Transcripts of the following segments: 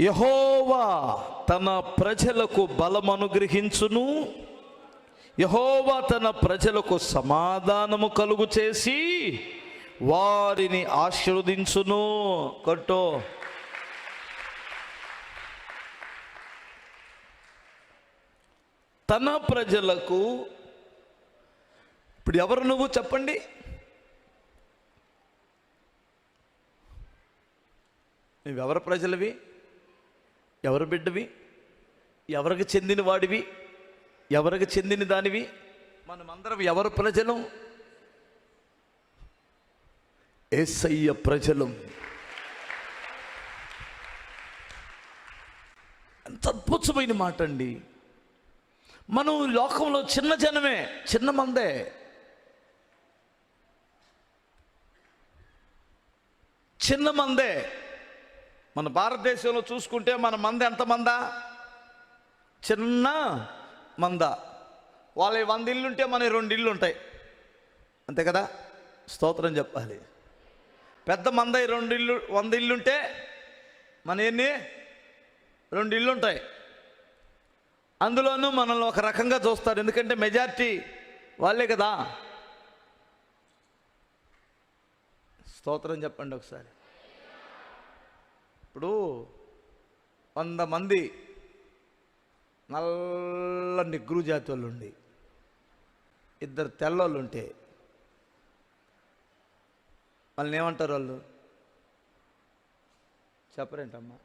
యహోవా తన ప్రజలకు బలం అనుగ్రహించును యహోవా తన ప్రజలకు సమాధానము కలుగు చేసి వారిని ఆశీర్వదించును. కట్టో. తన ప్రజలకు ఇప్పుడు ఎవరు నువ్వు చెప్పండి? నువ్వెవరు ప్రజలవి? ఎవరు బిడ్డవి? ఎవరికి చెందిన వాడివి ఎవరికి చెందిన దానివి మనమందరం ఎవరు ప్రజలు? ఏసయ్య ప్రజలు. ఎంత అద్భుతమైన మాట అండి మనం లోకంలో చిన్న జనమే చిన్న మందే. చిన్న మందే. మన భారతదేశంలో చూసుకుంటే మన మంద ఎంత మంద? చిన్న మంద. వాళ్ళ వంద ఇల్లు ఉంటే మన రెండు ఇల్లు ఉంటాయి అంతే కదా? స్తోత్రం చెప్పాలి. పెద్ద మంద రెండు ఇల్లు వంద ఇల్లు ఉంటే మన ఎన్ని? రెండు ఇల్లు ఉంటాయి అందులోనూ మనల్ని ఒక రకంగా చూస్తారు. ఎందుకంటే మెజారిటీ వాళ్ళే కదా? స్తోత్రం చెప్పండి ఒకసారి. ఇప్పుడు వంద మంది నల్ల నిగ్రు జాతి వాళ్ళు ఉండి ఇద్దరు తెల్లోళ్ళు ఉంటే వాళ్ళని ఏమంటారు వాళ్ళు? చెప్పరేంటమ్మా.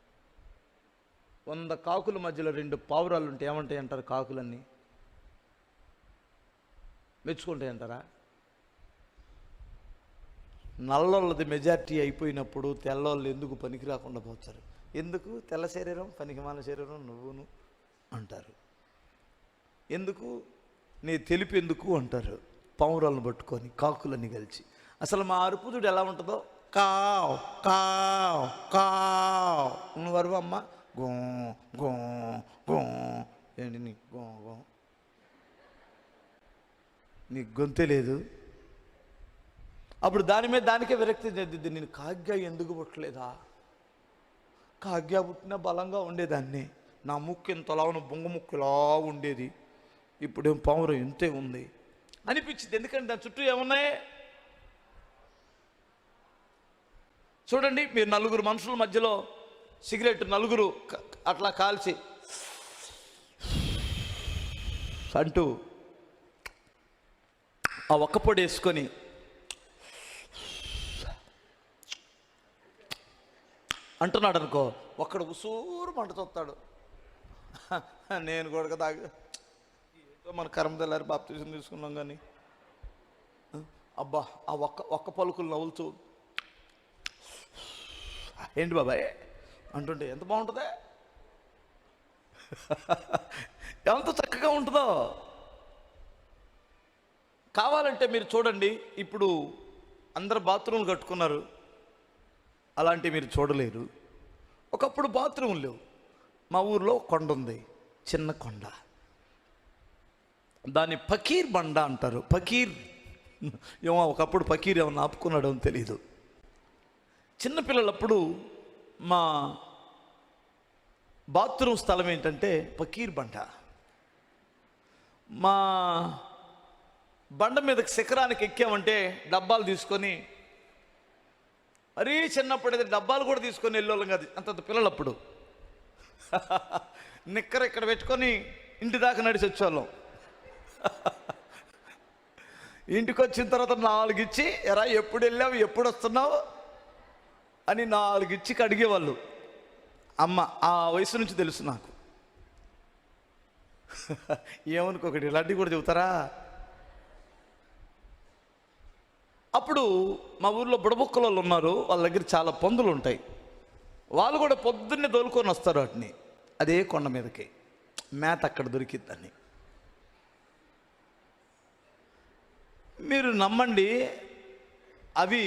వంద కాకుల మధ్యలో రెండు పావురాలు ఉంటే ఏమంటాయి అంటారు కాకులన్నీ? మెచ్చుకుంటాయి అంటారా నల్లోళ్ళది మెజారిటీ అయిపోయినప్పుడు తెల్లోళ్ళు ఎందుకు పనికి రాకుండా పోతారు? ఎందుకు? తెల్ల శరీరం పనికిమాల శరీరం నువ్వును అంటారు. ఎందుకు? నీ తెలిపెందుకు ఎందుకు అంటారు? పావురాలను పట్టుకొని కాకులని కలిసి. అసలు మా అరుపుదుడు ఎలా ఉంటుందో? కావ్ కావ్ కావ్. నువ్వు అమ్మ. Go go go. ఏంటి నీ గో గో? నీకు గొంతే లేదు. అప్పుడు దాని మీద దానికే విరక్తి చెందిద్ది. నేను కాగ్గా ఎందుకు పుట్టలేదా? కాగ్గా పుట్టిన బలంగా ఉండేదాన్ని. నా ముక్కు ఇంతలా ఉన్న బొంగ ముక్కు ఇలా ఉండేది. ఇప్పుడేం పావురం ఇంతే ఉంది. అనిపించింది. ఎందుకంటే దాని చుట్టూ ఏమున్నాయి? చూడండి మీరు నలుగురు మనుషుల మధ్యలో సిగరెట్ నలుగురు అట్లా కాల్చి అంటూ ఆ ఒక్క పొడి వేసుకొని అంటున్నాడు అనుకో ఒక్కడ ఉసూరు మంట చూస్తాడు. నేను కూడా తాగి ఏదో మన కర్మ తెల్లారి బాప్తిజం తీసుకున్నాం కానీ. అబ్బా ఆ ఒక్క ఒక్క పలుకులు నవ్వులుతూ ఏంటి బాబాయ్? అంటుంటే ఎంత బాగుంటుందే? ఎంత చక్కగా ఉంటుందో. కావాలంటే మీరు చూడండి ఇప్పుడు అందరు బాత్రూమ్లు కట్టుకున్నారు. అలాంటివి మీరు చూడలేరు. ఒకప్పుడు బాత్రూమ్ లేవు. మా ఊర్లో కొండ ఉంది. చిన్న కొండ. దాన్ని పకీర్ బండ అంటారు. పకీర్ ఏమో ఒకప్పుడు పకీర్ ఏమన్నా ఆపుకున్నాడో అని చిన్నపిల్లలప్పుడు మా బాత్రూమ్ స్థలం ఏంటంటే పకీర్ బండ. మా బండ మీదకి శిఖరానికి ఎక్కామంటే డబ్బాలు తీసుకొని మరీ చిన్నప్పుడు అయితే డబ్బాలు కూడా తీసుకొని వెళ్ళేవాళ్ళం కాదు. అంత పిల్లలప్పుడు నిక్కర ఇక్కడ పెట్టుకొని ఇంటి దాకా నడిచి వచ్చేవాళ్ళం. ఇంటికి వచ్చిన తర్వాత నాలుగు ఇచ్చి ఎరా ఎప్పుడు వెళ్ళావు? ఎప్పుడు వస్తున్నావు? అని నాలుగు ఇచ్చి కడిగేవాళ్ళు. అమ్మ ఆ వయసు నుంచి తెలుసు నాకు. ఏమనుకోకటి ఇలాంటివి కూడా చెబుతారా? అప్పుడు మా ఊర్లో బుడబుక్కల వాళ్ళు ఉన్నారు వాళ్ళ దగ్గర చాలా పందులు ఉంటాయి వాళ్ళు కూడా పొద్దున్నే తోలుకొని వస్తారు వాటిని. అదే కొండ మీదకి. మేత అక్కడ దొరికిద్దని మీరు నమ్మండి అవి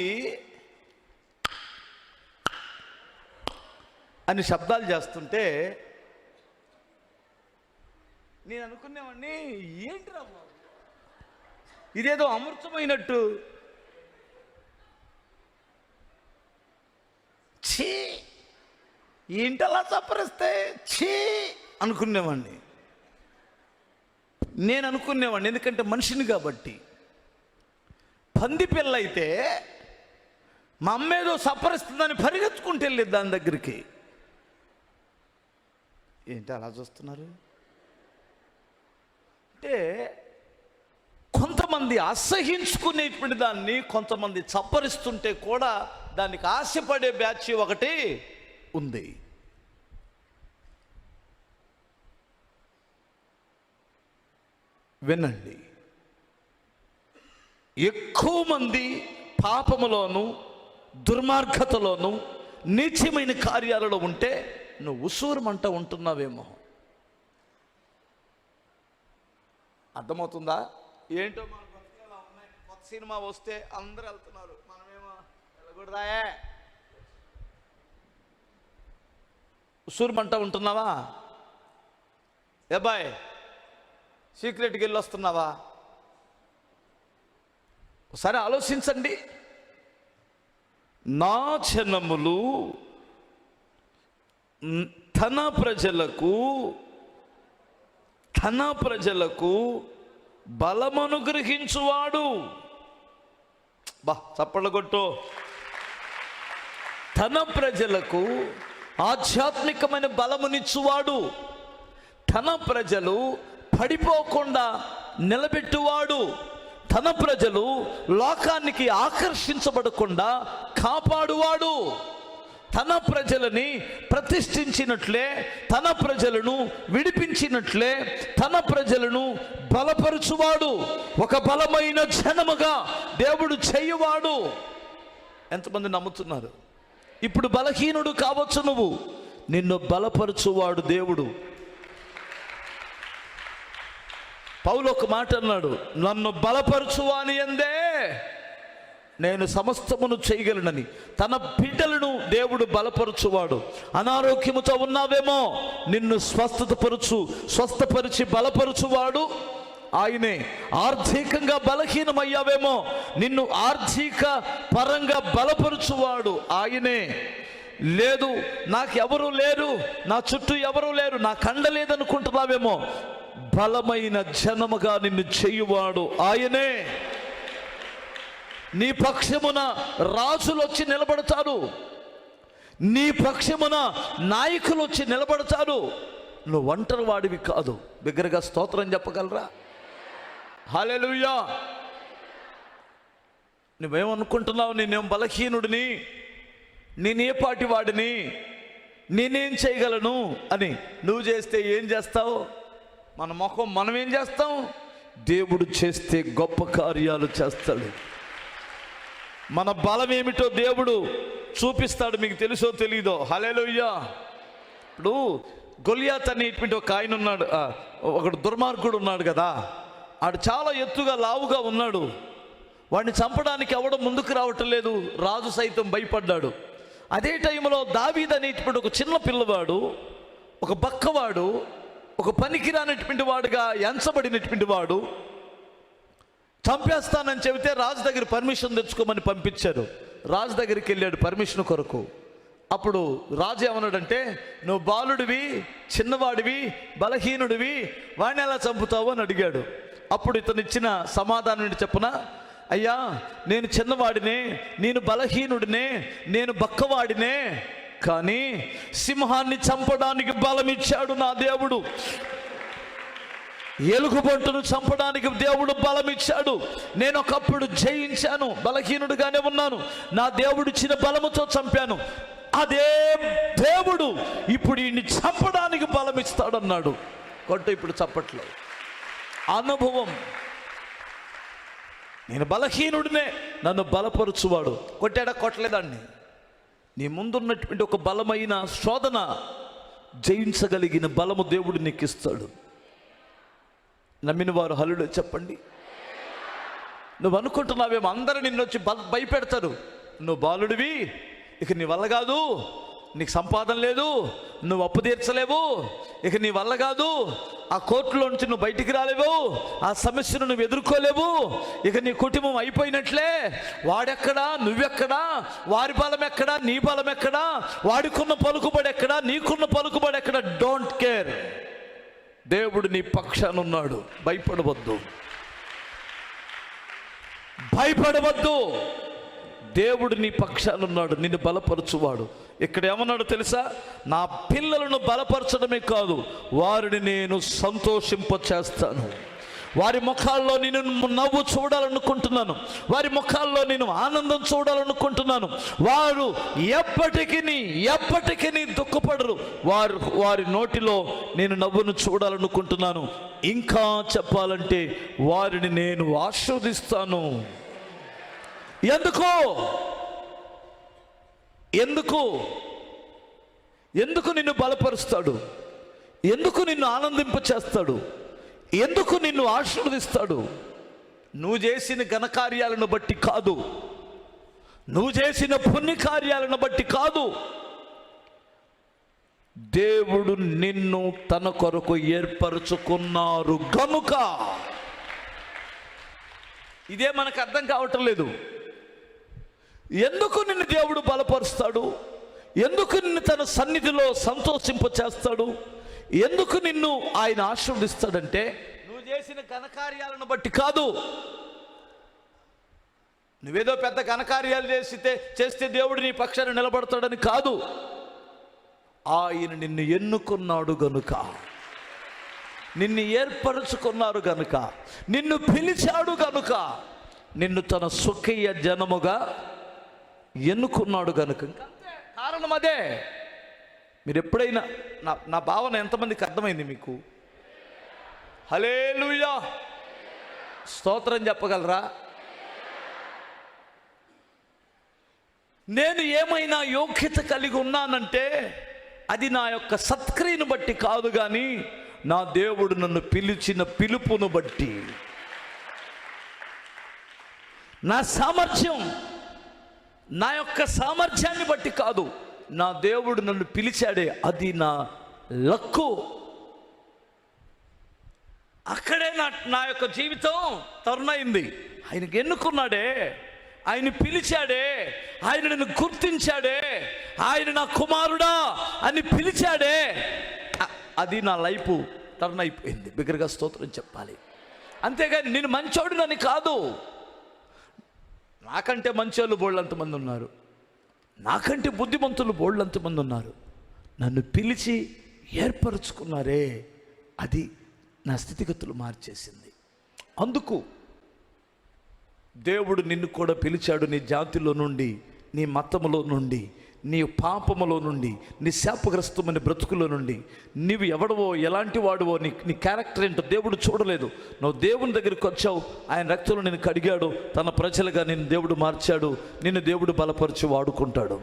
అని శబ్దాలు చేస్తుంటే నేను అనుకునేవాడిని ఏంటి రా ఇదేదో అమృతమైనట్టు ఛీ ఏంటలా చప్పరిస్తే ఛీ అనుకునేవాడిని నేను అనుకునేవాడిని ఎందుకంటే మనిషిని కాబట్టి. పంది పిల్ల అయితే మా అమ్మ ఏదో సప్పరిస్తుందని పరిగెత్తుకుంటూ వెళ్ళేది దాని దగ్గరికి. ఏంటి అలా చూస్తున్నారు? అంటే కొంతమంది అసహించుకునేటువంటి దాన్ని కొంతమంది చప్పరిస్తుంటే కూడా దానికి ఆశపడే బ్యాచ్ ఒకటి ఉంది. వినండి. ఎక్కువ మంది పాపములోను దుర్మార్గతలోను నీచమైన కార్యాలలో ఉంటే నువ్వు ఉసూరమంట ఉంటున్నావేమో. అర్థమవుతుందా? ఏంటో మన కొత్త సినిమా వస్తే అందరూ వెళ్తున్నారు. మనమేమో వెళ్ళకూడదాయే. ఉసూరమంట ఉంటున్నావా? ఏ బాయ్ సీక్రెట్కి వెళ్ళి వస్తున్నావా ఒకసారి ఆలోచించండి. నా జనములు తన ప్రజలకు తన ప్రజలకు బలమనుగ్రహించువాడు. బా చప్పళ్ళు కొట్టు. తన ప్రజలకు ఆధ్యాత్మికమైన బలమునిచ్చువాడు. తన ప్రజలు పడిపోకుండా నిలబెట్టువాడు. తన ప్రజలు లోకానికి ఆకర్షించబడకుండా కాపాడువాడు. తన ప్రజలని ప్రతిష్ఠించినట్లే తన ప్రజలను విడిపించినట్లే తన ప్రజలను బలపరుచువాడు. ఒక బలమైన జనముగా దేవుడు చేయువాడు. ఎంతమంది నమ్ముతున్నారు? ఇప్పుడు బలహీనుడు కావచ్చు నువ్వు. నిన్ను బలపరచువాడు దేవుడు. పౌలు ఒక మాట అన్నాడు నన్ను బలపరచువాని అందే నేను సమస్తమును చేయగలనని. తన బిడ్డలను దేవుడు బలపరచువాడు. అనారోగ్యముతో ఉన్నావేమో? నిన్ను స్వస్థతపరచు స్వస్థపరిచి బలపరచువాడు. ఆయనే ఆర్థికంగా బలహీనమయ్యావేమో నిన్ను ఆర్థిక పరంగా బలపరుచువాడు ఆయనే. లేదు నాకు ఎవరు లేరు నా చుట్టూ ఎవరు లేరు నా కండ లేదనుకుంటున్నావేమో బలమైన జనముగా నిన్ను చేయువాడు ఆయనే. నీ పక్షమున రాజులు వచ్చి నిలబడతారు నీ పక్షమున నాయకులు వచ్చి నిలబడతారు. నువ్వు ఒంటరి వాడివి కాదు. బిగ్గరగా స్తోత్రం చెప్పగలరా? హాలెలుయ్యా నువ్వేమనుకుంటున్నావు? నేనేం బలహీనుడిని? నేనే పాటి వాడిని నేనేం చేయగలను? అని నువ్వు చేస్తే ఏం చేస్తావు? మన ముఖం మనం ఏం చేస్తాం? దేవుడు చేస్తే గొప్ప కార్యాలు చేస్తాడు. మన బలం ఏమిటో దేవుడు చూపిస్తాడు. మీకు తెలుసో తెలీదో? హలేలుయ్యా ఇప్పుడు గొలియాత్ అనేటువంటి ఒక ఆయన ఉన్నాడు. ఒకడు దుర్మార్గుడు ఉన్నాడు కదా. ఆడు చాలా ఎత్తుగా లావుగా ఉన్నాడు. వాడిని చంపడానికి ఎవడం ముందుకు రావటం లేదు. రాజు సైతం భయపడ్డాడు. అదే టైంలో దావీద్ అనేటువంటి ఒక చిన్న పిల్లవాడు ఒక బక్కవాడు ఒక పనికిరానటువంటి వాడుగా ఎంచబడినటువంటి వాడు చంపేస్తానని చెబితే రాజు దగ్గర పర్మిషన్ తెచ్చుకోమని పంపించారు. రాజు దగ్గరికి వెళ్ళాడు పర్మిషన్ కొరకు. అప్పుడు రాజు ఏమన్నాడంటే నువ్వు బాలుడివి చిన్నవాడివి బలహీనుడివి వాడిని ఎలా చంపుతావు? అని అడిగాడు. అప్పుడు ఇతను ఇచ్చిన సమాధానం చెప్పున? అయ్యా నేను చిన్నవాడినే నేను బలహీనుడినే నేను బక్కవాడినే కానీ సింహాన్ని చంపడానికి బలం ఇచ్చాడు నా దేవుడు. ఎలుగుబంటును చంపడానికి దేవుడు బలం ఇచ్చాడు. నేను ఒకప్పుడు జయించాను బలహీనుడుగానే ఉన్నాను. నా దేవుడు ఇచ్చిన బలముతో చంపాను. అదే దేవుడు ఇప్పుడు ఈయన్ని చంపడానికి బలం ఇస్తాడన్నాడు. కొట్ట ఇప్పుడు చప్పట్లేదు అనుభవం. నేను బలహీనుడినే నన్ను బలపరుచువాడు. కొట్టాడా? కొట్టలేదాన్ని. నీ ముందున్నటువంటి ఒక బలమైన శోధన జయించగలిగిన బలము దేవుడు నీకు ఇస్తాడు నమ్మిన వారు హలుడు చెప్పండి. నువ్వు అనుకుంటున్నావేమో అందరూ నిన్ను వచ్చి భయపెడతారు. నువ్వు బాలుడివి ఇక నీ వల్ల కాదు. నీకు సంపాదన లేదు నువ్వు అప్పు తీర్చలేవు ఇక నీ వల్ల కాదు. ఆ కోర్టులో నుంచి నువ్వు బయటికి రాలేవు ఆ సమస్యను నువ్వు ఎదుర్కోలేవు ఇక నీ కుటుంబం అయిపోయినట్లే. వాడెక్కడా నువ్వెక్కడా వారి బలం ఎక్కడా నీ బలం ఎక్కడా వాడికున్న పలుకుబడి ఎక్కడా నీకున్న పలుకుబడి ఎక్కడా డోంట్ కేర్. దేవుడు నీ పక్షాన ఉన్నాడు భయపడవద్దు. భయపడవద్దు. దేవుడు నీ పక్షాన ఉన్నాడు నిన్ను బలపరచువాడు. ఇక్కడ ఏమన్నాడు తెలుసా? నా పిల్లలను బలపరచడమే కాదు వారిని నేను సంతోషింప చేస్తాను వారి ముఖాల్లో నేను నవ్వు చూడాలనుకుంటున్నాను. వారి ముఖాల్లో నేను ఆనందం చూడాలనుకుంటున్నాను. వారు ఎప్పటికీ ఎప్పటికీ దుఃఖపడరు. వారు వారి నోటిలో నేను నవ్వును చూడాలనుకుంటున్నాను. ఇంకా చెప్పాలంటే వారిని నేను ఆస్వాదిస్తాను ఎందుకు? ఎందుకు? ఎందుకు నిన్ను బలపరుస్తాడు? ఎందుకు నిన్ను ఆనందింప చేస్తాడు ఎందుకు నిన్ను ఆశీర్వదిస్తాడు? నువ్వు చేసిన ఘనకార్యాలను బట్టి కాదు. నువ్వు చేసిన పుణ్యకార్యాలను బట్టి కాదు. దేవుడు నిన్ను తన కొరకు ఏర్పరచుకున్నారు గనుక. ఇదే మనకు అర్థం కావటం లేదు. ఎందుకు నిన్ను దేవుడు బలపరుస్తాడు? ఎందుకు నిన్ను తన సన్నిధిలో సంతోషింప చేస్తాడు ఎందుకు నిన్ను ఆయన ఆశీర్వదిస్తాడంటే నువ్వు చేసిన ఘనకార్యాలను బట్టి కాదు. నువ్వేదో పెద్ద ఘనకార్యాలు చేస్తే చేస్తే దేవుడు నీ పక్షాన్ని నిలబడతాడని కాదు. ఆయన నిన్ను ఎన్నుకున్నాడు గనుక. నిన్ను ఏర్పరచుకున్నారు గనుక. నిన్ను పిలిచాడు గనుక. నిన్ను తన సుఖయ్య జనముగా ఎన్నుకున్నాడు కనుక కారణం అదే. మీరు ఎప్పుడైనా నా నా భావన ఎంతమందికి అర్థమైంది మీకు? హలేలుయా స్తోత్రం చెప్పగలరా? నేను ఏమైనా యోగ్యత కలిగి ఉన్నానంటే అది నా యొక్క సత్క్రియను బట్టి కాదు కానీ నా దేవుడు నన్ను పిలిచిన పిలుపును బట్టి. నా సామర్థ్యం నా యొక్క సామర్థ్యాన్ని బట్టి కాదు. నా దేవుడు నన్ను పిలిచాడే అది నా లక్కు. అక్కడే నా నా యొక్క జీవితం తరుణైంది. ఆయనకి ఎన్నుకున్నాడే? ఆయన పిలిచాడే. ఆయన నన్ను గుర్తించాడే. ఆయన నా కుమారుడా అని పిలిచాడే. అది నా లైఫ్ టర్న్ అయిపోయింది బిగ్గరగా స్తోత్రం చెప్పాలి. అంతేగాని నేను మంచోడునని కాదు. నాకంటే మంచోళ్ళు బోళ్ళంతమంది ఉన్నారు నాకంటే బుద్ధిమంతులు బోళ్ళంతమంది ఉన్నారు నన్ను పిలిచి ఏర్పరచుకున్నారే అది నా స్థితిగతులు మార్చేసింది. అందుకు దేవుడు నిన్ను కూడా పిలిచాడు నీ జాతిలో నుండి నీ మతములో నుండి. నీ పాపములో నుండి నీ శాపగ్రస్తమైన బ్రతుకులో నుండి నీవు ఎవడవో ఎలాంటి వాడువో నీ నీ క్యారెక్టర్ ఏంటో దేవుడు చూడలేదు. నువ్వు దేవుని దగ్గరికి వచ్చావు ఆయన రక్తంలో నేను కడిగాడు తన ప్రజలుగా నిన్ను దేవుడు మార్చాడు నిన్ను దేవుడు బలపరిచి వాడుకుంటాడు.